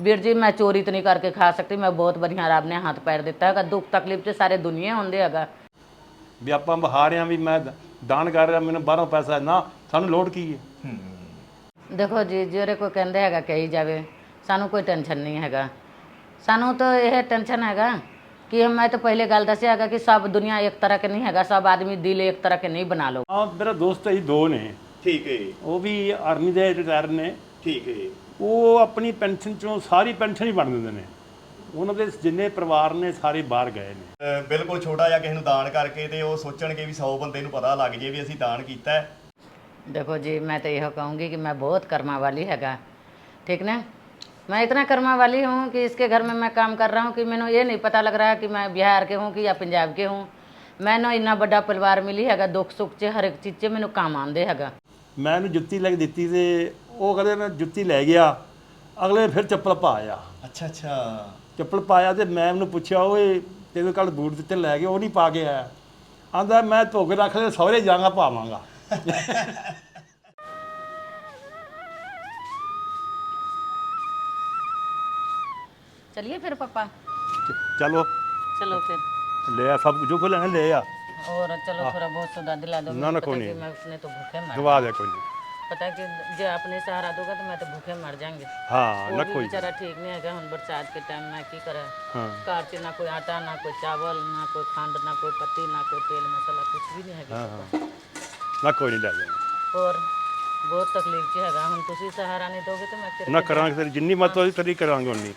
ਵੀਰ ਜੀ ਮੈਂ ਚੋਰੀ ਤਾਂ ਨਹੀਂ ਕਰਕੇ ਖਾ ਸਕਦੀ ਮੈਂ ਬਹੁਤ ਵਧੀਆ ਰੱਬ ਨੇ ਹੱਥ ਪੈਰ ਦਿੱਤਾ ਹੈਗਾ ਦੁੱਖ ਤਕਲੀਫ 'ਚ ਸਾਰੇ ਦੁਨੀਆ ਹੁੰਦੇ ਹੈਗਾ। ਵੀ ਆਪਾਂ ਬਹਾਰ ਆ ਵੀ ਮੈਂ ਦਾਨ ਕਰ ਰਿਹਾ ਮੈਨੂੰ ਬਾਹਰੋਂ ਪੈਸਾ ਨਾ ਸਾਨੂੰ ਲੋੜ ਕੀ ਹੈ? ਦੇਖੋ ਜੀ ਜਿਹੜੇ ਕੋਈ ਕਹਿੰਦੇ ਹੈਗਾ ਕਹੀ ਜਾਵੇ ਸਾਨੂੰ ਕੋਈ ਟੈਨਸ਼ਨ ਨਹੀਂ ਹੈਗਾ। ਸਾਨੂੰ ਤਾਂ ਇਹ ਟੈਨਸ਼ਨ ਹੈਗਾ ਕਿ ਮੈਂ ਤਾਂ ਪਹਿਲੇ ਗੱਲ ਦੱਸਿਆ ਹੈਗਾ ਕਿ ਸਭ ਦੁਨੀਆ ਇੱਕ ਤਰ੍ਹਾਂ ਕੇ ਨਹੀਂ ਹੈਗਾ ਸਭ ਆਦਮੀ ਦਿਲ ਇੱਕ ਤਰ੍ਹਾਂ ਕੇ ਨਹੀਂ ਬਣਾ ਲੋ ਆ ਮੇਰਾ ਦੋਸਤ ਹੈ ਜੀ ਦੋ ਨੇ। ਠੀਕ ਹੈ ਉਹ ਵੀ ਆਰਮੀ ਦੇ ਰਿਟਾਇਰ ਨੇ। ਠੀਕ ਹੈ। ਉਹ ਆਪਣੀ ਪੈਨਸ਼ਨ ਚੋਂ ਸਾਰੀ ਪੈਨਸ਼ਨ ਹੀ ਬਣ ਦਿੰਦੇ ਨੇ ਉਹਨਾਂ ਦੇ ਜਿੰਨੇ ਪਰਿਵਾਰ ਨੇ ਸਾਰੇ ਬਾਹਰ ਗਏ ਨੇ ਅਹ ਬਿਲਕੁਲ ਛੋਟਾ ਜਿਹਾ ਕਿਸੇ ਨੂੰ ਦਾਨ ਕਰਕੇ ਤੇ ਉਹ ਸੋਚਣਗੇ ਵੀ 100 ਬੰਦੇ ਨੂੰ ਪਤਾ ਲੱਗ ਜੇ ਵੀ ਅਸੀਂ ਦਾਨ ਕੀਤਾ ਹੈ देखो जी मैं तो यह कहूँगी कि मैं बहुत कर्मा वाली हैगा ठीक ना मैं इतना कर्मा वाली हूँ कि इसके घर में मैं काम कर रहा हूँ कि मैंने ये नहीं पता लग रहा कि मैं बिहार के हूँ कि या पंजाब के हूँ मैंने इन्ना बड़ा परिवार मिली हैगा दुख सुख च हर एक चीज़ च मैंने काम आंदे हैगा ਮੈਂ ਉਹਨੂੰ ਜੁੱਤੀ ਲੈ ਕੇ ਦਿੱਤੀ ਤੇ ਉਹ ਕਹਿੰਦੇ ਮੈਂ ਜੁੱਤੀ ਲੈ ਗਿਆ ਅਗਲੇ ਫਿਰ ਚੱਪਲ ਪਾਇਆ ਅੱਛਾ ਅੱਛਾ ਚੱਪਲ ਪਾਇਆ ਤੇ ਮੈਂ ਉਹਨੂੰ ਪੁੱਛਿਆ ਓਏ ਤੈਨੂੰ ਕੱਲ ਬੂਟ ਦਿੱਤੇ ਲੈ ਕੇ ਉਹ ਨਹੀਂ ਪਾ ਕੇ ਆਇਆ ਆਂਦਾ ਮੈਂ ਧੋ ਕੇ ਰੱਖ ਲੈ ਸਹੁਰੇ ਜਾਗਾ ਪਾਵਾਂਗਾ चलिए फिर पापा ਚ- ਚਲੋ चलो फिर ਲੈ ਆ ਸਭ ਜੋ ਕੋ ਲੈਣਾ ਲੈ ਆ और चलो थोड़ा बहुत सुधा दिला दो ना, ना, पता कोई कि नहीं। मैं उसने तो भूखे मर ਗਵਾ ਦੇ ਕੋਈ ਨਹੀਂ ਪਤਾ ਕਿ ਜੇ ਆਪਨੇ ਸਹਾਰਾ ਦੋਗਾ ਤਾਂ ਮੈਂ ਤਾਂ ਭੁੱਖੇ ਮਰ ਜਾਾਂਗੇ। ਹਾਂ ਨਾ ਕੋਈ ਵਿਚਾਰਾ ਠੀਕ ਨਹੀਂ ਹੈਗਾ ਹੁਣ ਬਰਸਾਤ ਕੇ ਟਾਈਮ ਮੈਂ ਕੀ ਕਰਾਂ? ਹਾਂ। ਘਰ 'ਚ ਨਾ ਕੋਈ ਆਟਾ ਨਾ ਕੋਈ ਚਾਵਲ ਨਾ ਕੋਈ ਖੰਡ ਨਾ ਕੋਈ ਪੱਤੀ ਨਾ ਕੋਈ ਤੇਲ ਮਸਾਲਾ ਕੁਝ ਵੀ ਨਹੀਂ ਹੈਗਾ। ਹਾਂ ਨਾ ਕੋਈ ਨਹੀਂ ਲੈ ਹੋਰ ਬਹੁਤ ਤਕਲੀਫ 'ਚ ਹੈਗਾ। ਹੁਣ ਤੁਸੀਂ ਸਹਾਰਾ ਨਹੀਂ ਦੋਗੇ ਤਾਂ ਮੈਂ ਫਿਰ ਜਿੰਨੀ ਮਦਦ ਹੋਈ ਤੇਰੀ ਕਰਾਂਗੇ ਉਨੀ।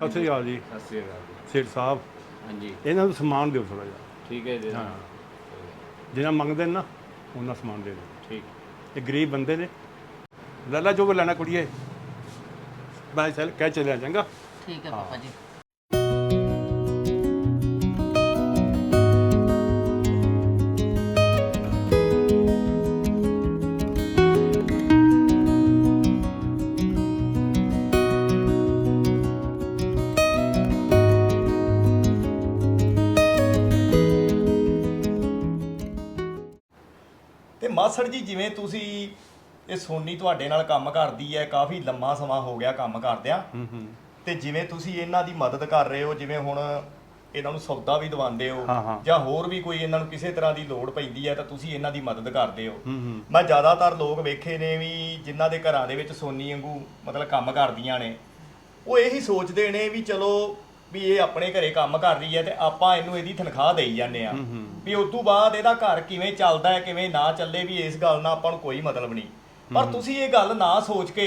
ਸਤਿ ਸ੍ਰੀ ਅਕਾਲ ਜੀ। ਸਤਿ ਸ੍ਰੀ ਅਕਾਲ ਜੀ। ਸਾਹਿਬ ਹਾਂਜੀ। ਇਹਨਾਂ ਨੂੰ ਸਮਾਨ ਦਿਓ ਥੋੜਾ ਜਿਹਾ। ਠੀਕ ਹੈ ਜੀ। ਹਾਂ। ਜਿੰਨਾ ਮੰਗਦੇ ਨੇ ਨਾ ਉਹਨਾਂ ਸਮਾਨ ਦੇ ਦਿਓ। ਠੀਕ। ਇਹ ਗਰੀਬ ਬੰਦੇ ਨੇ। ਲੈ ਲੈ ਜੋ ਵੀ ਲੈਣਾ ਕੁੜੀਏ। ਮੈਂ ਸੈਲ ਕਹਿ ਚਲਿਆ ਚੰਗਾ। ਠੀਕ ਹੈ। ਪਾਪਾ ਜੀ। ਮਾਸੜ ਜੀ ਜਿਵੇਂ ਤੁਸੀਂ ਇਹ ਸੋਨੀ ਤੁਹਾਡੇ ਨਾਲ ਕੰਮ ਕਰਦੀ ਹੈ ਕਾਫੀ ਲੰਮਾ ਸਮਾਂ ਹੋ ਗਿਆ ਕੰਮ ਕਰਦਿਆਂ। ਹੂੰ ਹੂੰ। ਤੇ ਜਿਵੇਂ ਤੁਸੀਂ ਇਹਨਾਂ ਦੀ ਮਦਦ ਕਰ ਰਹੇ ਹੋ ਜਿਵੇਂ ਹੁਣ ਇਹਨਾਂ ਨੂੰ ਸੌਦਾ ਵੀ ਦਵਾਉਂਦੇ ਹੋ ਹਾਂ, ਹਾਂ। ਜਾਂ ਹੋਰ ਵੀ ਕੋਈ ਇਹਨਾਂ ਨੂੰ ਕਿਸੇ ਤਰ੍ਹਾਂ ਦੀ ਲੋੜ ਪੈਂਦੀ ਹੈ ਤਾਂ ਤੁਸੀਂ ਇਹਨਾਂ ਦੀ ਮਦਦ ਕਰਦੇ ਹੋ। ਹੂੰ ਹੂੰ। ਮੈਂ ਜ਼ਿਆਦਾਤਰ ਲੋਕ ਵੇਖੇ ਨੇ ਵੀ ਜਿਨ੍ਹਾਂ ਦੇ ਘਰਾਂ ਦੇ ਵਿੱਚ ਸੋਨੀ ਵਾਂਗੂ ਮਤਲਬ ਕੰਮ ਕਰਦੀਆਂ ਨੇ ਉਹ ਇਹੀ ਸੋਚਦੇ ਨੇ ਵੀ ਚਲੋ ਵੀ ਇਹ ਆਪਣੇ ਘਰੇ ਕੰਮ ਕਰ ਰਹੀ ਹੈ ਤੇ ਆਪਾਂ ਇਹਨੂੰ ਇਹਦੀ ਤਨਖਾਹ ਦੇਈ ਜਾਂਦੇ ਆ ਵੀ ਉਸ ਤੋਂ ਬਾਅਦ ਇਹਦਾ ਘਰ ਕਿਵੇਂ ਚੱਲਦਾ ਹੈ ਕਿਵੇਂ ਨਾ ਚੱਲੇ ਵੀ ਇਸ ਗੱਲ ਨਾਲ ਆਪਾਂ ਨੂੰ ਕੋਈ ਮਤਲਬ ਨਹੀਂ। ਪਰ ਤੁਸੀਂ ਇਹ ਗੱਲ ਨਾ ਸੋਚ ਕੇ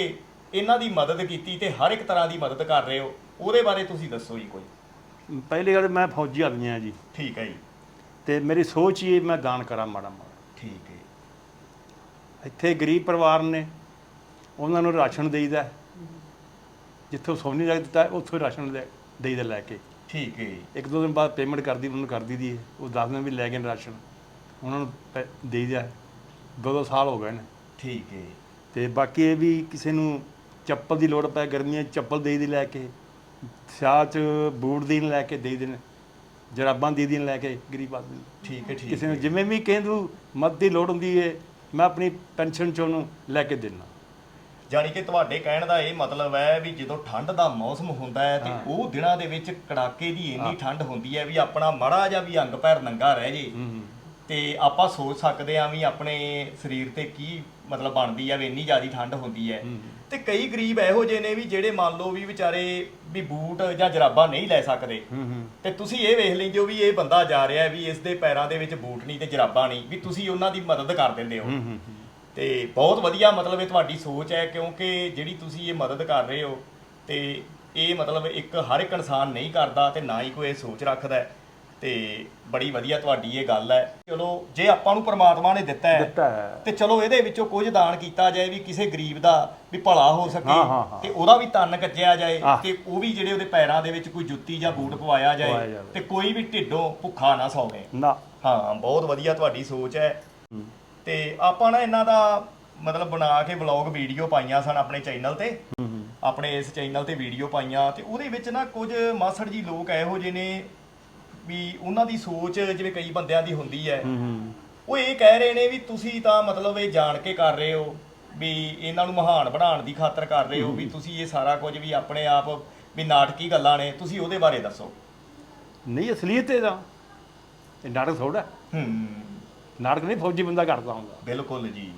ਇਹਨਾਂ ਦੀ ਮਦਦ ਕੀਤੀ ਤੇ ਹਰ ਇੱਕ ਤਰ੍ਹਾਂ ਦੀ ਮਦਦ ਕਰ ਰਹੇ ਹੋ ਉਹਦੇ ਬਾਰੇ ਤੁਸੀਂ ਦੱਸੋ ਜੀ ਕੋਈ। ਪਹਿਲੀ ਗੱਲ ਮੈਂ ਫੌਜੀ ਆਦਮੀ ਆ ਜੀ। ਠੀਕ ਹੈ ਜੀ। ਤੇ ਮੇਰੀ ਸੋਚ ਹੀ ਮੈਂ ਦਾਨ ਕਰਾਂ ਮਾੜਾ ਮਾੜਾ। ਠੀਕ ਹੈ। ਇੱਥੇ ਗਰੀਬ ਪਰਿਵਾਰ ਨੇ ਉਹਨਾਂ ਨੂੰ ਰਾਸ਼ਨ ਦੇਈਦਾ ਜਿੱਥੋਂ ਸੋਨੀ ਲੱਗ ਦਿੱਤਾ ਉੱਥੋਂ ਰਾਸ਼ਨ ਲੈ- ਦੇਈਦਾ ਲੈ ਕੇ। ਠੀਕ ਹੈ ਜੀ। ਇੱਕ ਦੋ ਦਿਨ ਬਾਅਦ ਪੇਮੈਂਟ ਕਰਦੀ ਉਹਨੂੰ ਕਰ ਦਈਦੀ ਹੈ ਉਹ ਦੱਸ ਦਿਨ ਵੀ ਲੈ ਗਏ ਨੇ ਰਾਸ਼ਨ। ਉਹਨਾਂ ਨੂੰ ਪੈ- ਦੇਈਦਾ ਦੋ ਦੋ ਸਾਲ ਹੋ ਗਏ ਨੇ। ਠੀਕ ਹੈ। ਤੇ ਬਾਕੀ ਇਹ ਵੀ ਕਿਸੇ ਨੂੰ ਚੱਪਲ ਦੀ ਲੋੜ ਪੈ ਗਰਮੀਆਂ 'ਚ ਚੱਪਲ ਦੇਈ ਦੀ ਲੈ ਕੇ ਸਿਆਲ 'ਚ ਬੂਟ ਦੀ ਲੈ ਕੇ ਦੇਈ ਦੇ ਨੇ ਜਰਾਬਾਂ ਦੀ ਦੀ ਲੈ ਕੇ ਗਰੀਬ ਆਦਮੀ ਨੂੰ। ਠੀਕ ਹੈ ਠੀਕ ਕਿਸੇ ਨੂੰ ਜਿਵੇਂ ਵੀ ਕਹਿੰਦੂ ਮਦਦ ਦੀ ਲੋੜ ਹੁੰਦੀ ਹੈ ਮੈਂ ਆਪਣੀ ਪੈਨਸ਼ਨ 'ਚ ਉਹਨੂੰ ਲੈ ਕੇ ਦਿੰਦਾ। ਜਾਣੀ ਕਿ ਤੁਹਾਡੇ ਕਹਿਣ ਦਾ ਇਹ ਮਤਲਬ ਹੈ ਵੀ ਜਦੋਂ ਠੰਡ ਦਾ ਮੌਸਮ ਹੁੰਦਾ ਹੈ ਤੇ ਉਹ ਦਿਨਾਂ ਦੇ ਵਿੱਚ ਕੜਾਕੇ ਦੀ ਇੰਨੀ ਠੰਡ ਹੁੰਦੀ ਹੈ ਵੀ ਆਪਣਾ ਮਾੜਾ ਜਿਹਾ ਵੀ ਅੰਗ ਪੈਰ ਨੰਗਾ ਰਹਿ ਜੇ। ਤੇ ਆਪਾਂ ਸੋਚ ਸਕਦੇ ਆ ਵੀ ਆਪਣੇ ਸਰੀਰ ਤੇ ਕੀ ਮਤਲਬ ਬਣਦੀ ਹੈ ਵੀ ਇੰਨੀ ਜ਼ਿਆਦਾ ਠੰਡ ਹੁੰਦੀ ਹੈ। ਤੇ ਕਈ ਗਰੀਬ ਇਹੋ ਜਿਹੇ ਨੇ ਵੀ ਜਿਹੜੇ ਮੰਨ ਲਓ ਵੀ ਵਿਚਾਰੇ ਵੀ ਬੂਟ ਜਾਂ ਜਰਾਬਾਂ ਨਹੀਂ ਲੈ ਸਕਦੇ। ਤੇ ਤੁਸੀਂ ਇਹ ਵੇਖ ਲੈਂਦੇ ਹੋ ਵੀ ਇਹ ਬੰਦਾ ਜਾ ਰਿਹਾ ਵੀ ਇਸ ਦੇ ਪੈਰਾਂ ਦੇ ਵਿੱਚ ਬੂਟ ਨਹੀਂ ਤੇ ਜਰਾਬਾਂ ਨਹੀਂ ਵੀ ਤੁਸੀਂ ਉਹਨਾਂ ਦੀ ਮਦਦ ਕਰ ਦਿੰਦੇ ਹੂੰ। ਤੇ ਬਹੁਤ ਵਧੀਆ ਮਤਲਬ ਇਹ ਤੁਹਾਡੀ ਸੋਚ ਹੈ ਕਿਉਂਕਿ ਜਿਹੜੀ ਤੁਸੀਂ ਇਹ ਮਦਦ ਕਰ ਰਹੇ ਹੋ ਤੇ ਇਹ ਮਤਲਬ ਇੱਕ ਹਰ ਇੱਕ ਇਨਸਾਨ ਨਹੀਂ ਕਰਦਾ ਤੇ ਨਾ ਹੀ ਕੋਈ ਇਹ ਸੋਚ ਰੱਖਦਾ ਹੈ ਤੇ ਬੜੀ ਵਧੀਆ ਤੁਹਾਡੀ ਇਹ ਗੱਲ ਹੈ ਚਲੋ ਜੇ ਆਪਾਂ ਨੂੰ ਪ੍ਰਮਾਤਮਾ ਨੇ ਦਿੱਤਾ ਹੈ ਦਿੱਤਾ ਹੈ ਤੇ ਚਲੋ ਇਹਦੇ ਵਿੱਚੋਂ ਕੁਝ ਦਾਨ ਕੀਤਾ ਜਾਏ ਵੀ ਕਿਸੇ ਗਰੀਬ ਦਾ ਵੀ ਭਲਾ ਹੋ ਸਕੇ ਹਾਂ, ਹਾਂ, ਹਾਂ। ਤੇ ਉਹਦਾ ਵੀ ਤਨ ਕੱਜਿਆ ਜਾਏ ਆਹ। ਤੇ ਉਹ ਵੀ ਜਿਹੜੇ ਉਹਦੇ ਪੈਰਾਂ ਦੇ ਵਿੱਚ ਕੋਈ ਜੁੱਤੀ ਜਾਂ ਬੂਟ ਪਵਾਇਆ ਪਵਾਇਆ ਜਾਏ ਜਾਵੇ। ਤੇ ਕੋਈ ਵੀ ਢਿੱਡੋਂ ਭੁੱਖਾ ਨਾ ਸੌਵੇ ਨਾ ਹਾਂ ਬਹੁਤ ਵਧੀਆ ਤੁਹਾਡੀ ਸੋਚ ਹੂੰ। ਤੇ ਆਪਾਂ ਨਾ ਇਹਨਾਂ ਦਾ ਮਤਲਬ ਬਣਾ ਕੇ ਵਲੌਗ ਵੀਡੀਓ ਪਾਈਆਂ ਸਨ ਆਪਣੇ ਚੈਨਲ ਤੇ। ਆਪਣੇ ਇਸ ਚੈਨਲ ਤੇ ਵੀਡੀਓ ਪਾਈਆਂ ਤੇ ਉਹਦੇ ਵਿੱਚ ਨਾ ਕੁਝ ਮਾਸੜ ਜੀ ਲੋਕ ਇਹੋ ਜਿਹੇ ਨੇ ਵੀ ਉਹਨਾਂ ਦੀ ਸੋਚ ਜਿਵੇਂ ਕਈ ਬੰਦਿਆਂ ਦੀ ਹੁੰਦੀ ਹੂੰ। ਉਹ ਇਹ ਕਹਿ ਰਹੇ ਨੇ ਵੀ ਤੁਸੀਂ ਤਾਂ ਮਤਲਬ ਇਹ ਜਾਣ ਕੇ ਕਰ ਰਹੇ ਹੋ ਵੀ ਇਹਨਾਂ ਨੂੰ ਮਹਾਨ ਬਣਾਉਣ ਦੀ ਖਾਤਰ ਕਰ ਰਹੇ ਹੋ ਵੀ ਤੁਸੀਂ ਇਹ ਸਾਰਾ ਕੁਝ ਵੀ ਆਪਣੇ ਆਪ ਵੀ ਨਾਟਕੀ ਗੱਲਾਂ ਨੇ ਤੁਸੀਂ ਉਹਦੇ ਬਾਰੇ ਦੱਸੋ। ਨਹੀਂ ਅਸਲੀਅਤ ਇਹਦਾ। ਇਹ ਨਾਟਕ ਥੋੜਾ ਹੂੰ। ਨਾਟਕ ਨਹੀਂ ਫੌਜੀ ਬੰਦਾ ਕਰਦਾ ਹੁੰਦਾ। ਬਿਲਕੁਲ ਜੀ।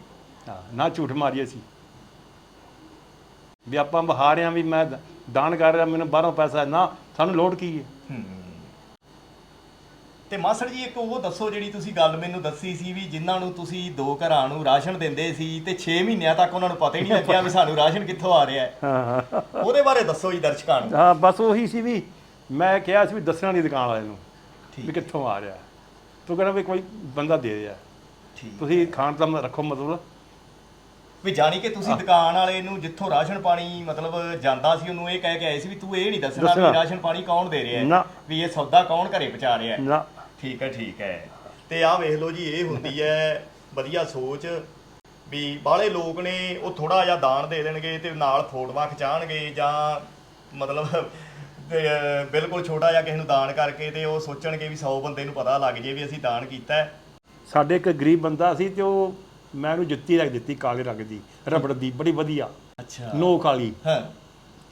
ਹਾਂ ਨਾ ਝੂਠ ਮਾਰੀਏ ਸੀ ਵੀ ਆਪਾਂ ਬਹਾਰਿਆਂ ਵੀ ਮੈਂ ਦਾਨ ਕਰ ਰਿਹਾ ਮੈਨੂੰ ਬਾਹਰੋਂ ਪੈਸਾ। ਨਾ ਸਾਨੂੰ ਲੋੜ ਕੀ ਹੈ? ਤੇ ਮਾਸੜ ਜੀ ਇੱਕ ਉਹ ਦੱਸੋ ਜਿਹੜੀ ਤੁਸੀਂ ਗੱਲ ਮੈਨੂੰ ਦੱਸੀ ਸੀ ਵੀ ਜਿਨ੍ਹਾਂ ਨੂੰ ਤੁਸੀਂ ਦੋ ਘਰਾਂ ਨੂੰ ਰਾਸ਼ਨ ਦਿੰਦੇ ਸੀ ਤੇ 6 ਮਹੀਨਿਆਂ ਤੱਕ ਉਹਨਾਂ ਨੂੰ ਪਤਾ ਹੀ ਨਹੀਂ ਲੱਗਿਆ ਵੀ ਸਾਨੂੰ ਰਾਸ਼ਨ ਕਿੱਥੋਂ ਆ ਰਿਹਾ ਹੈ। ਹਾਂ। ਉਹਦੇ ਬਾਰੇ ਦੱਸੋ ਜੀ ਦਰਸ਼ਕਾਂ ਨੂੰ। ਹਾਂ ਬਸ ਉਹੀ ਸੀ ਵੀ ਮੈਂ ਕਿਹਾ ਸੀ ਵੀ ਦੱਸਣਾ ਨਹੀਂ ਦੁਕਾਨ ਵਾਲੇ ਨੂੰ ਵੀ ਕਿੱਥੋਂ ਆ ਰਿਹਾ। ਤੂੰ ਕਹਿੰਦਾ ਵੀ ਕੋਈ ਬੰਦਾ ਦੇ ਰਿਹਾ ਠੀਕ ਤੁਸੀਂ ਖਾਣ ਦਾ ਰੱਖੋ ਮਤਲਬ। ਵੀ ਜਾਣੀ ਕਿ ਤੁਸੀਂ ਦੁਕਾਨ ਵਾਲੇ ਨੂੰ ਜਿੱਥੋਂ ਰਾਸ਼ਨ ਪਾਣੀ ਮਤਲਬ ਜਾਂਦਾ ਸੀ ਉਹਨੂੰ ਇਹ ਕਹਿ ਕੇ ਆਏ ਸੀ ਵੀ ਤੂੰ ਇਹ ਨਹੀਂ ਦੱਸਣਾ ਦੱਸਣਾ। ਵੀ ਰਾਸ਼ਨ ਪਾਣੀ ਕੌਣ ਦੇ ਰਿਹਾ ਨਾ। ਹੈ ਵੀ ਇਹ ਸੌਦਾ ਕੌਣ ਘਰੇ ਪਹੁੰਚਾ ਰਿਹਾ ਹੈ? ਨਾ। ਠੀਕ ਹੈ ਠੀਕ ਹੈ। ਤੇ ਆਹ ਵੇਖ ਲਓ ਜੀ ਇਹ ਹੁੰਦੀ ਹੈ ਵਧੀਆ ਸੋਚ ਵੀ ਬਾਹਲੇ ਲੋਕ ਨੇ ਉਹ ਥੋੜਾ ਜਿਹਾ ਦਾਨ ਦੇ ਦੇਣਗੇ ਤੇ ਨਾਲ ਫੋਟੋਆਂ ਖਿਚਾਣਗੇ ਜਾਂ ਮਤਲਬ ਤੇ, ਅਹ, ਬਿਲਕੁਲ ਛੋਟਾ ਜਿਹਾ ਕਿਸੇ ਨੂੰ ਦਾਨ ਕਰਕੇ ਤੇ ਉਹ ਸੋਚਣਗੇ ਵੀ 100 ਬੰਦੇ ਨੂੰ ਪਤਾ ਲੱਗ ਜੇ ਵੀ ਅਸੀਂ ਦਾਨ ਕੀਤਾ ਹੈ। ਸਾਡੇ ਇੱਕ ਗਰੀਬ ਬੰਦਾ ਸੀ ਤੇ ਉਹ ਮੈਂ ਉਹਨੂੰ ਜੁੱਤੀ ਰੱਖ ਦਿੱਤੀ ਕਾਲੇ ਰੰਗ ਦੀ ਰਬੜ ਦੀ ਬੜੀ ਵਧੀਆ। ਅੱਛਾ। ਨੋਕ ਵਾਲੀ। ਹਾਂ।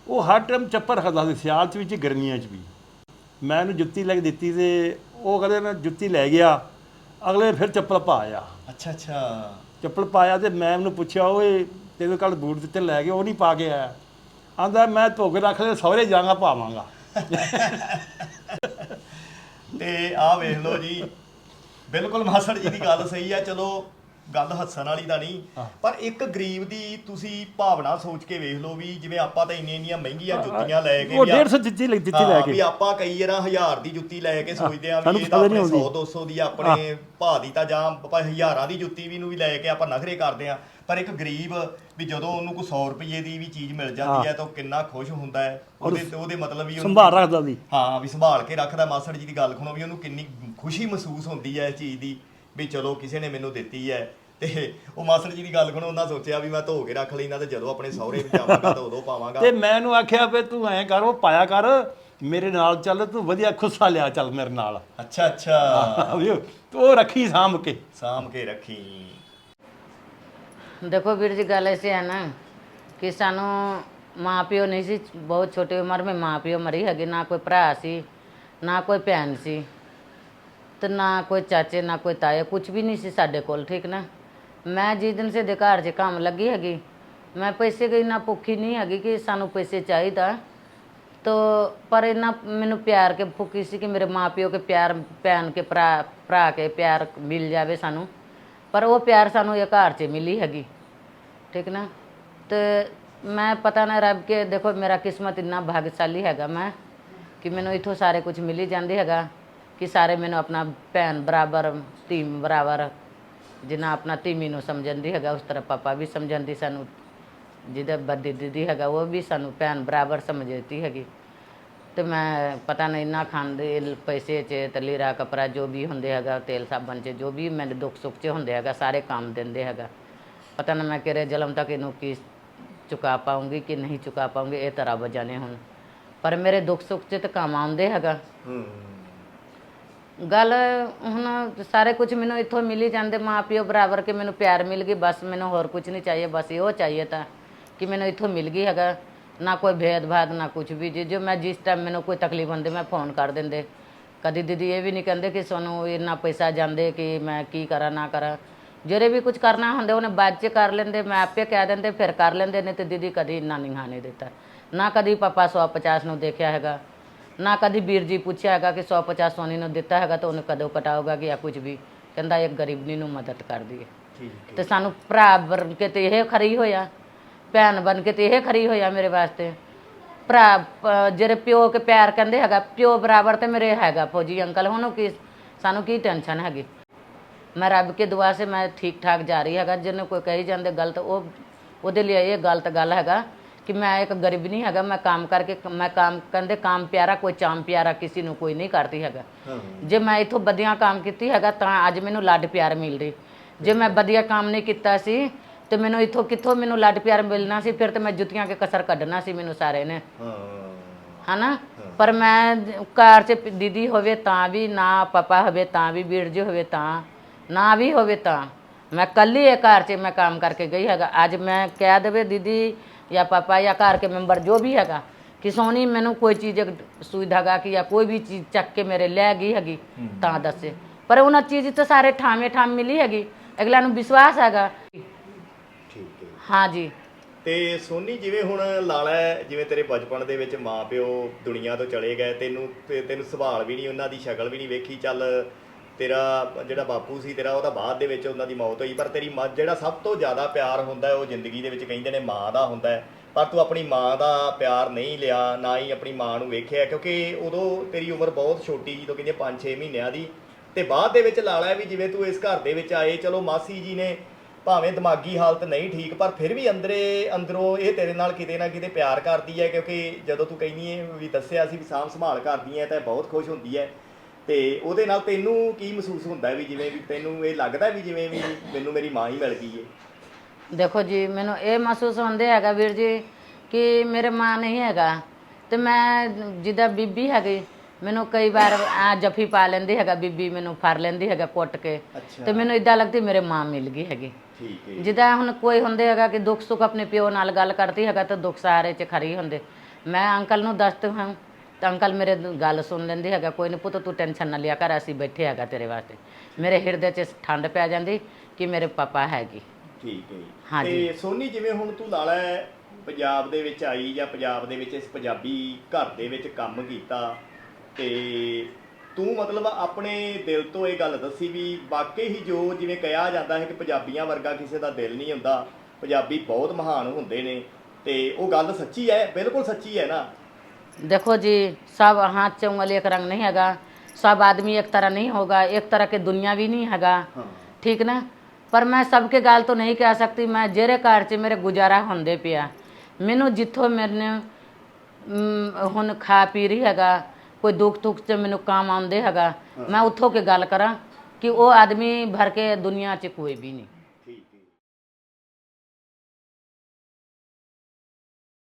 ਉਹ ਹਰ ਟਾਈਮ ਚੱਪਲ ਰੱਖਦਾ ਸੀ ਸਿਆਲ 'ਚ ਵੀ ਤੇ ਗਰਮੀਆਂ 'ਚ ਵੀ। ਮੈਂ ਉਹਨੂੰ ਜੁੱਤੀ ਲੈ ਕੇ ਦਿੱਤੀ ਤੇ ਉਹ ਕਹਿੰਦੇ ਨਾ ਜੁੱਤੀ ਲੈ ਗਿਆ ਅਗਲੇ ਦਿਨ ਫਿਰ ਚੱਪਲ ਪਾ ਆਇਆ ਅੱਛਾ ਅੱਛਾ। ਚੱਪਲ ਪਾਇਆ ਤੇ ਮੈਂ ਉਹਨੂੰ ਪੁੱਛਿਆ ਓਏ ਤੇਰੇ ਕੱਲ ਬੂਟ ਦਿੱਤੇ ਲੈ ਕੇ ਉਹ ਨਹੀਂ ਪਾ ਕੇ ਆਇਆ। ਆਂਦਾ ਮੈਂ ਧੋ ਕੇ ਰੱਖ ਲਏ ਸਹੁਰੇ ਜਾਵਾਂਗਾ ਪਾਵਾਂਗਾ। ਤੇ ਆਹ ਵੇਖ ਲਓ ਜੀ ਬਿਲਕੁਲ ਮਾਸੜ ਜੀ ਦੀ ਗੱਲ ਸਹੀ ਆ ਚਲੋ ਗੱਲ ਹੱਸਣ ਵਾਲੀ ਤਾਂ ਨਹੀਂ ਪਰ ਇੱਕ ਗਰੀਬ ਦੀ ਤੁਸੀਂ ਭਾਵਨਾ ਸੋਚ ਕੇ ਵੇਖ ਲਓ ਵੀ ਜਿਵੇਂ ਆਪਾਂ ਤਾਂ ਇੰਨੀਆਂ ਇੰਨੀਆਂ ਮਹਿੰਗੀਆਂ ਜੁੱਤੀਆਂ ਲੈ ਕੇ ਉਹ ਵੀ ਆ- 150 ਦਿੱਤੀ ਲੈ ਦਿੱਤੀ ਲੈ ਕੇ। ਵੀ ਆਪਾਂ ਕਈ ਵਾਰ ਹਜ਼ਾਰ ਦੀ ਜੁੱਤੀ ਲੈ ਕੇ ਸੋਚਦੇ ਆ ਵੀ ਇਹ ਤਾਂ ਨਹੀਂ ਆਪਣੇ ਆਉਂਦੀ। 100 200 ਦੀ ਆਪਣੇ ਭਾਅ ਦੀ ਤਾਂ ਜਾਂ ਆਪਾਂ ਹਜ਼ਾਰਾਂ ਦੀ ਜੁੱਤੀ ਵੀ ਨੂੰ ਵੀ ਲੈ ਕੇ ਆਪਾਂ ਨਖਰੇ ਕਰਦੇ ਆ ਪਰ ਇੱਕ ਗਰੀਬ ਵੀ ਜਦੋਂ ਉਹਨੂੰ ਕੋਈ 100 ਰੁਪਏ ਦੀ ਵੀ ਚੀਜ਼ ਮਿਲ ਜਾਂਦੀ ਹੈ। ਤਾਂ ਉਹ ਕਿੰਨਾ ਖੁਸ਼ ਹੁੰਦਾ ਹੈ। ਉਹਦੇ ਉਹਦੇ ਮਤਲਬ ਵੀ ਉਹਨੂੰ ਸੰਭਾਲ ਰੱਖਦਾ ਸੀ ਹਾਂ ਵੀ ਸੰਭਾਲ ਕੇ ਰੱਖਦਾ। ਮਾਸੜ ਜੀ ਦੀ ਗੱਲ ਸੁਣੋ ਵੀ ਉਹਨੂੰ ਕਿੰਨੀ ਖੁਸ਼ੀ ਮਹਿਸੂਸ ਹੁੰਦੀ ਹੈ ਇਸ ਚੀਜ਼ ਦੀ ਵੀ ਚਲੋ ਕਿਸੇ ਨੇ ਮੈਨੂੰ ਦਿੱਤੀ ਹੈ। ਤੇ ਉਹ ਮਾਸੜ ਜੀ ਦੀ ਗੱਲ ਸੁਣੋ ਉਹਨਾਂ ਸੋਚਿਆ ਵੀ ਮੈਂ ਧੋ ਕੇ ਰੱਖ ਲੈਣਾ ਤੇ ਜਦੋਂ ਆਪਣੇ ਸਹੁਰੇ ਵਿੱਚ ਜਾਵਾਂਗਾ ਤਾਂ ਉਦੋਂ ਪਾਵਾਂਗਾ। ਤੇ ਮੈਂ ਉਹਨੂੰ ਆਖਿਆ ਵੀ ਤੂੰ ਐਂ ਕਰ ਉਹ ਪਾਇਆ ਕਰ ਮੇਰੇ ਨਾਲ ਚੱਲ ਤੂੰ ਵਧੀਆ ਖੁੱਸਾ ਲਿਆ ਚੱਲ ਮੇਰੇ ਨਾਲ। ਅੱਛਾ ਅੱਛਾ। ਵੀ ਉਹ- ਉਹ ਰੱਖੀ ਸਾਂਭ ਕੇ। ਸਾਂਭ ਕੇ ਰੱਖੀ। ਦੇਖੋ ਵੀਰ ਜੀ, ਗੱਲ ਐਸੀ ਹੈ ਨਾ ਕਿ ਸਾਨੂੰ ਮਾਂ ਪਿਓ ਨਹੀਂ ਸੀ, ਬਹੁਤ ਛੋਟੀ ਉਮਰ ਵਿੱਚ ਮਾਂ ਪਿਓ ਮਰੀ ਹੈਗੇ, ਨਾ ਕੋਈ ਭਰਾ ਸੀ, ਨਾ ਕੋਈ ਭੈਣ ਸੀ ਤੇ ਨਾ ਕੋਈ ਚਾਚੇ, ਨਾ ਕੋਈ ਤਾਏ ਕੁਝ ਵੀ ਨਹੀਂ ਸੀ ਸਾਡੇ ਕੋਲ, ਠੀਕ ਨਾ? ਮੈਂ ਜਿਸ ਦਿਨ ਸੇ ਦੇ ਘਰ 'ਚ ਕੰਮ ਲੱਗੀ ਹੈਗੀ, ਮੈਂ ਪੈਸੇ ਦੀ ਇੰਨਾ ਭੁੱਖੀ ਨਹੀਂ ਹੈਗੀ ਕਿ ਸਾਨੂੰ ਪੈਸੇ ਚਾਹੀਦਾ। ਤੋ ਪਰ ਇੰਨਾ ਮੈਨੂੰ ਪਿਆਰ ਕੇ ਭੁੱਖੀ ਸੀ ਕਿ ਮੇਰੇ ਮਾਂ ਪਿਓ ਕੇ ਪਿਆਰ, ਭੈਣ ਕੇ ਭਰਾ ਭਰਾ ਕੇ ਪਿਆਰ ਮਿਲ ਜਾਵੇ ਸਾਨੂੰ। ਪਰ ਉਹ ਪਿਆਰ ਸਾਨੂੰ ਇਹ ਘਰ 'ਚ ਮਿਲੀ ਹੈਗੀ, ਠੀਕ ਨਾ? ਤੇ ਮੈਂ ਪਤਾ ਨਾ ਰੱਬ ਕੇ, ਦੇਖੋ ਮੇਰਾ ਕਿਸਮਤ ਇੰਨਾ ਭਾਗਸ਼ਾਲੀ ਹੈਗਾ ਮੈਂ, ਕਿ ਮੈਨੂੰ ਇਥੋਂ ਸਾਰੇ ਕੁਝ ਮਿਲੀ ਹੀ ਜਾਂਦੇ ਹੈਗਾ, ਕਿ ਸਾਰੇ ਮੈਨੂੰ ਆਪਣਾ ਭੈਣ ਬਰਾਬਰ, ਧੀ ਬਰਾਬਰ, ਜਿੰਨਾ ਆਪਣਾ ਧੀਮੀ ਨੂੰ ਸਮਝੰਦੀ ਹੈਗਾ, ਉਸ ਤਰ੍ਹਾਂ ਪਾਪਾ ਵੀ ਸਮਝੰਦੀ ਸਾਨੂੰ, ਜਿਹਦਾ ਬੱਦੀ ਦੀਦੀ ਹੈਗਾ, ਉਹ ਵੀ ਸਾਨੂੰ ਭੈਣ ਬਰਾਬਰ ਸਮਝਦੀ ਹੈਗੀ। ਤੇ ਮੈਂ ਪਤਾ ਨਹੀਂ ਨਾ ਖਾਂਦੇ ਪੈਸੇ ਚ ਤੇ ਲੀਰਾ ਕਪੜਾ ਜੋ ਵੀ ਹੁੰਦੇ ਹੈਗਾ ਤੇਲ ਸਾਬਣ ਚ ਜੋ ਵੀ ਮੈਨੂੰ ਦੁੱਖ ਸੁੱਖ ਚ ਹੁੰਦੇ ਹੈਗਾ ਸਾਰੇ ਕੰਮ ਦਿੰਦੇ ਹੈਗਾ। ਪਤਾ ਨਾ ਮੈਂ ਕਿਹੜੇ ਜਨਮ ਤੱਕ ਇਹਨੂੰ ਕੀ ਚੁਕਾ ਪਾਉਂਗੀ ਕਿ ਨਹੀਂ ਚੁਕਾ ਪਾਉਂਗੀ ਇਹ ਤਰ੍ਹਾਂ ਬਜਾਨੇ ਹੁਣ। ਪਰ ਮੇਰੇ ਦੁੱਖ ਸੁੱਖ ਚ ਤੇ ਕੰਮ ਆਉਂਦੇ ਹੈਗਾ। ਗੱਲ ਹੁਣ ਸਾਰੇ ਕੁਝ ਮੈਨੂੰ ਇੱਥੋਂ ਮਿਲ ਜਾਂਦੇ ਮਾਂ ਪਿਓ ਬਰਾਬਰ ਕੇ ਮੈਨੂੰ ਪਿਆਰ ਮਿਲ ਗਈ ਬਸ ਮੈਨੂੰ ਹੋਰ ਕੁਝ ਨਹੀਂ ਚਾਹੀਏ ਬਸ ਇਹੋ ਚਾਹੀਏ ਤਾਂ ਕਿ ਮੈਨੂੰ ਇੱਥੋਂ ਮਿਲ ਗਈ ਹੈਗਾ। ਨਾ ਕੋਈ ਭੇਦਭਾਦ ਨਾ ਕੁਝ ਵੀ। ਜੇ ਜੋ ਮੈਂ ਜਿਸ ਟਾਈਮ ਮੈਨੂੰ ਕੋਈ ਤਕਲੀਫ ਹੁੰਦੀ ਮੈਂ ਫੋਨ ਕਰ ਦਿੰਦੇ। ਕਦੀ ਦੀਦੀ ਇਹ ਵੀ ਨਹੀਂ ਕਹਿੰਦੇ ਕਿ ਸਾਨੂੰ ਇੰਨਾ ਪੈਸਾ ਜਾਂਦੇ ਕਿ ਮੈਂ ਕੀ ਕਰਾਂ ਨਾ ਕਰਾਂ। ਜਿਹੜੇ ਵੀ ਕੁਝ ਕਰਨਾ ਹੁੰਦੇ ਉਹਨੇ ਬਾਅਦ ਚ ਕਰ ਲੈਂਦੇ ਮੈਂ ਆਪੇ ਕਹਿ ਦਿੰਦੇ ਫਿਰ ਕਰ ਲੈਂਦੇ ਨੇ ਤੇ ਦੀਦੀ ਕਦੀ ਇੰਨਾ ਨਹੀਂ ਹਾਨੇ ਦਿੱਤਾ। ਨਾ ਕਦੀ ਪਾਪਾ 150 ਨੂੰ ਦੇਖਿਆ ਹੈਗਾ ਨਾ ਕਦੀ ਵੀਰ ਜੀ ਪੁੱਛਿਆ ਹੈਗਾ ਕਿ 150 ਸੋਨੀ ਨੂੰ ਦਿੱਤਾ ਹੈਗਾ ਤਾਂ ਉਹਨੂੰ ਕਦੋਂ ਕਟਾਊਗਾ ਕਿ ਜਾਂ ਕੁਝ ਵੀ। ਕਹਿੰਦਾ ਇੱਕ ਗਰੀਬਨੀ ਨੂੰ ਮਦਦ ਕਰਦੀ ਹੈ। ਤੇ ਸਾਨੂੰ ਭਰਾ ਬਣ ਕੇ ਤੇ ਇਹ ਖਰੀ ਹੋਇਆ। ਭੈਣ ਬਣ ਕੇ ਤੇ ਇਹ ਖਰੀ ਹੋਇਆ ਮੇਰੇ ਵਾਸਤੇ। ਭਰਾ ਜਿਹੜੇ ਪਿਓ ਕੇ ਪਿਆਰ ਕਹਿੰਦੇ ਹੈਗਾ ਪਿਓ ਬਰਾਬਰ ਤੇ ਮੇਰੇ ਹੈਗਾ ਫੌਜੀ ਅੰਕਲ। ਹੁਣ ਕੀ ਸਾਨੂੰ ਕੀ ਟੈਨਸ਼ਨ ਹੈਗੀ? ਮੈਂ ਰੱਬ ਕੇ ਦੁਆ ਸੇ ਮੈਂ ਠੀਕ ਠਾਕ ਜਾ ਰਹੀ ਹੈਗਾ। ਜਿਹਨੂੰ ਕੋਈ ਕਹੀ ਜਾਂਦੇ ਗਲਤ ਉਹ ਉਹਦੇ ਲਈ ਇਹ ਗਲਤ ਗੱਲ ਹੈਗਾ ਕਿ ਮੈਂ ਇੱਕ ਗਰੀਬ ਨਹੀਂ ਹੈਗਾ। ਮੈਂ ਕੰਮ ਕਰਕੇ ਮੈਂ ਕੰਮ ਕਹਿੰਦੇ ਕੰਮ ਪਿਆਰਾ ਕੋਈ ਚਾਮ ਪਿਆਰਾ ਕਿਸੇ ਨੂੰ ਕੋਈ ਨਹੀਂ ਕਰਦੀ ਹੈਗਾ। ਜੇ ਮੈਂ ਇਥੋਂ ਵਧੀਆ ਕੰਮ ਕੀਤੀ ਹੈਗਾ ਤਾਂ ਅੱਜ ਮੈਨੂੰ ਲੱਡ ਪਿਆਰ ਮਿਲ ਰਹੀ। ਜੇ ਮੈਂ ਵਧੀਆ ਕੰਮ ਨਹੀਂ ਕੀਤਾ ਸੀ ਤੇ ਮੈਨੂੰ ਇੱਥੋਂ ਕਿੱਥੋਂ ਮੈਨੂੰ ਲਾਡ ਪਿਆਰ ਮਿਲਣਾ ਸੀ ਫਿਰ ਤੇ ਮੈਂ ਜੁੱਤੀਆਂ ਕੇ ਕਸਰ ਕੱਢਣਾ ਸੀ ਮੈਨੂੰ ਸਾਰੇ ਨੇ। ਹਾਂ। ਹਨਾ? ਪਰ ਮੈਂ ਘਰ 'ਚ ਦੀਦੀ ਹੋਵੇ ਤਾਂ ਵੀ ਨਾ ਪਾਪਾ ਹੋਵੇ ਤਾਂ ਵੀ ਵੀਰ ਜੀ ਹੋਵੇ ਤਾਂ ਨਾ ਵੀ ਹੋਵੇ ਤਾਂ ਮੈਂ ਕੱਲੀ ਇਹ ਘਰ 'ਚ ਮੈਂ ਕੰਮ ਕਰਕੇ ਗਈ ਹੈਗਾ। ਅੱਜ ਮੈਂ ਕਹਿ ਦੇਵੇ ਦੀਦੀ ਜਾਂ ਪਾਪਾ ਜਾਂ ਘਰ ਕੇ ਮੈਂਬਰ ਜੋ ਵੀ ਹੈਗਾ ਕਿ ਸੋਨੀ ਮੈਨੂੰ ਕੋਈ ਚੀਜ਼ ਸੂਈ ਧਾਗਾ ਕਿ ਜਾਂ ਕੋਈ ਵੀ ਚੀਜ਼ ਚੱਕ ਕੇ ਮੇਰੇ ਲੈ ਗਈ ਹੈਗੀ ਤਾਂ ਦੱਸੇ। ਪਰ ਉਹਨਾਂ ਚੀਜ਼ ਤਾਂ ਸਾਰੇ ਠਾਵੇਂ ਠਾਮ ਮਿਲੀ ਹੈਗੀ। ਅਗਲਾ ਨੂੰ ਵਿਸ਼ਵਾਸ ਹੈਗਾ। ਹਾਂਜੀ। ਹੈ ਤੇ ਸੋਨੀ ਜਿਵੇਂ ਹੁਣ ਲਾਲਾ ਹੈ, ਜਿਵੇਂ ਤੇਰੇ ਬਚਪਨ ਦੇ ਵਿੱਚ ਮਾਪਿਓ ਦੁਨੀਆ ਤੋਂ ਚਲੇ ਗਏ ਤੈਨੂੰ ਤੇ ਤੈਨੂੰ ਸੰਭਾਲ ਵੀ ਨਹੀਂ ਉਹਨਾਂ ਦੀ ਸ਼ਕਲ ਵੀ ਨਹੀਂ ਵੇਖੀ ਚੱਲ ਤੇਰਾ ਜਿਹੜਾ ਬਾਪੂ ਸੀ ਤੇਰਾ ਉਹਦਾ ਬਾਅਦ ਦੇ ਵਿੱਚ ਉਹਨਾਂ ਦੀ ਮੌਤ ਹੋਈ ਪਰ ਤੇਰੀ ਮਾਂ ਜਿਹੜਾ ਸਭ ਤੋਂ ਜ਼ਿਆਦਾ ਪਿਆਰ ਹੁੰਦਾ ਹੈ ਉਹ ਜ਼ਿੰਦਗੀ ਦੇ ਵਿੱਚ ਕਹਿੰਦੇ ਨੇ ਮਾਂ ਦਾ ਹੁੰਦਾ ਹੈ। ਪਰ ਤੂੰ ਆਪਣੀ ਮਾਂ ਦਾ ਪਿਆਰ ਨਹੀਂ ਲਿਆ ਨਾ ਹੀ ਆਪਣੀ ਮਾਂ ਨੂੰ ਵੇਖਿਆ ਕਿਉਂਕਿ ਉਦੋਂ ਤੇਰੀ ਉਮਰ ਬਹੁਤ ਛੋਟੀ ਜਦੋਂ ਕਹਿੰਦੇ 5-6 ਮਹੀਨਿਆਂ ਦੀ। ਤੇ ਬਾਅਦ ਦੇ ਵਿੱਚ ਲਾਲਾ ਵੀ ਜਿਵੇਂ ਤੂੰ ਇਸ ਘਰ ਦੇ ਵਿੱਚ ਆਏ ਚਲੋ ਮਾਸੀ ਜੀ ਨੇ ਭਾਵੇਂ ਦਿਮਾਗੀ ਹਾਲਤ ਨਹੀਂ ਠੀਕ, ਪਰ ਫਿਰ ਵੀ ਅੰਦਰੇ, ਅੰਦਰੋਂ ਇਹ ਤੇਰੇ ਨਾਲ ਕਿਤੇ ਨਾ ਕਿਤੇ ਪਿਆਰ ਕਰਦੀ ਹੈ, ਕਿਉਂਕਿ ਜਦੋਂ ਤੂੰ ਕਹਿੰਦੀ ਹੈ ਵੀ ਦੱਸਿਆ ਸੀ ਵੀ ਸਾਂਭ ਸੰਭਾਲ ਕਰਦੀ ਹੈ, ਤਾਂ ਬਹੁਤ ਖੁਸ਼ ਹੁੰਦੀ ਹੈ। ਤੇ ਉਹਦੇ ਨਾਲ ਤੈਨੂੰ ਕੀ ਮਹਿਸੂਸ ਹੁੰਦਾ ਵੀ ਜਿਵੇਂ ਵੀ ਤੈਨੂੰ ਇਹ ਲੱਗਦਾ ਵੀ ਜਿਵੇਂ ਵੀ ਮੈਨੂੰ ਮੇਰੀ ਮਾਂ ਹੀ ਮਿਲ ਗਈ ਹੈ ਦੇਖੋ ਜੀ, ਮੈਨੂੰ ਇਹ ਮਹਿਸੂਸ ਹੁੰਦੇ ਹੈਗਾ ਵੀਰ ਜੀ ਕਿ ਮੇਰੇ ਮਾਂ ਨਹੀਂ ਹੈਗਾ। ਤੇ ਮੈਂ ਜਿੱਦਾਂ ਬੀਬੀ ਹੈਗੀ ਮੈਨੂੰ ਕਈ ਵਾਰ ਆ ਜਫੀ ਪਾ ਲੈਂਦੀ ਹੈਗਾ ਬੀਬੀ ਮੈਨੂੰ ਫੜ ਲੈਂਦੀ ਹੈਗਾ ਕੁੱਟ ਕੇ। ਅੱਛਾ। ਤੇ ਮੈਨੂੰ ਇਦਾਂ ਲੱਗਦੀ ਮੇਰੇ ਮਾਂ ਮਿਲ ਗਈ ਹੈਗੀ। ਠੀਕ ਹੈ। ਜਿੱਦਾਂ ਹੁਣ ਕੋਈ ਹੁੰਦੇ ਹੈਗਾ ਕਿ ਦੁੱਖ ਸੁੱਖ ਆਪਣੇ ਪਿਓ ਨਾਲ ਗੱਲ ਕਰਦੀ ਹੈਗਾ ਤਾਂ ਦੁੱਖ ਸਾਰੇ ਚ ਖਰੀ ਹੁੰਦੇ। ਮੈਂ ਅੰਕਲ ਨੂੰ ਦੱਸਦੀ ਹਾਂ ਤਾਂ ਅੰਕਲ ਮੇਰੇ ਗੱਲ ਸੁਣ ਲੈਂਦੇ ਹੈਗਾ ਕੋਈ ਨਹੀਂ ਪੁੱਤ ਤੂੰ ਟੈਨਸ਼ਨ ਨਾ ਲਿਆ ਕਰ ਅਸੀਂ ਬੈਠੇ ਹੈਗਾ ਤੇਰੇ ਵਾਸਤੇ। ਮੇਰੇ ਹਿਰਦੇ 'ਚ ਠੰਡ ਪੈ ਜਾਂਦੀ ਕਿ ਮੇਰੇ ਪਾਪਾ ਹੈਗੀ। ਠੀਕ ਹੈ ਜੀ। ਹਾਂਜੀ। ਤੇ ਸੋਨੀ ਜਿਵੇਂ ਹੁਣ ਤੂੰ ਲਾਲਾ ਪੰਜਾਬ ਦੇ ਵਿੱਚ ਆਈ ਜਾਂ ਪੰਜਾਬ ਦੇ ਵਿੱਚ ਇਸ ਪੰਜਾਬੀ ਘਰ ਦੇ ਵਿੱਚ ਕੰਮ ਕੀਤਾ ਤੇ ਤੂੰ ਮਤਲਬ ਆਪਣੇ ਦਿਲ ਤੋਂ ਇਹ ਗੱਲ ਦੱਸੀ ਵੀ ਵਾਕਈ ਹੀ ਜੋ ਜਿਵੇਂ ਕਿਹਾ ਜਾਂਦਾ ਹੈ ਕਿ ਪੰਜਾਬੀਆਂ ਵਰਗਾ ਕਿਸੇ ਦਾ ਦਿਲ ਨਹੀਂ ਹੁੰਦਾ ਪੰਜਾਬੀ ਬਹੁਤ ਮਹਾਨ ਹੁੰਦੇ ਨੇ ਤੇ ਉਹ ਗੱਲ ਸੱਚੀ ਹੈ ਬਿਲਕੁਲ ਸੱਚੀ ਹੈ ਨਾ देखो जी सब हाथ से उंगली एक रंग नहीं हैगा सब आदमी एक तरह नहीं होगा एक तरह के दुनिया भी नहीं हैगा ਹਾਂ ठीक ना ਪਰ ਮੈਂ ਸਭ ਕੇ ਗੱਲ ਤੋਂ ਨਹੀਂ ਕਹਿ ਸਕਦੀ ਮੈਂ ਜਿਹੜੇ ਘਰ 'ਚ ਮੇਰੇ ਗੁਜ਼ਾਰਾ ਹੁੰਦੇ ਪਿਆ ਮੈਨੂੰ ਜਿੱਥੋਂ ਮੇਰੇ ਮ, ਹੁਣ ਖਾ ਪੀ ਰਹੀ ਹੈਗਾ ਕੋਈ ਦੁੱਖ ਤੁੱਖ 'ਚ ਮੈਨੂੰ ਕੰਮ ਆਉਂਦੇ ਹੈਗਾ, ਮੈਂ ਉੱਥੋਂ ਕੇ ਗੱਲ ਕਰਾਂ ਕਿ ਉਹ ਆਦਮੀ ਭਰ ਕੇ ਦੁਨੀਆ 'ਚ ਕੋਈ ਵੀ ਨਹੀਂ।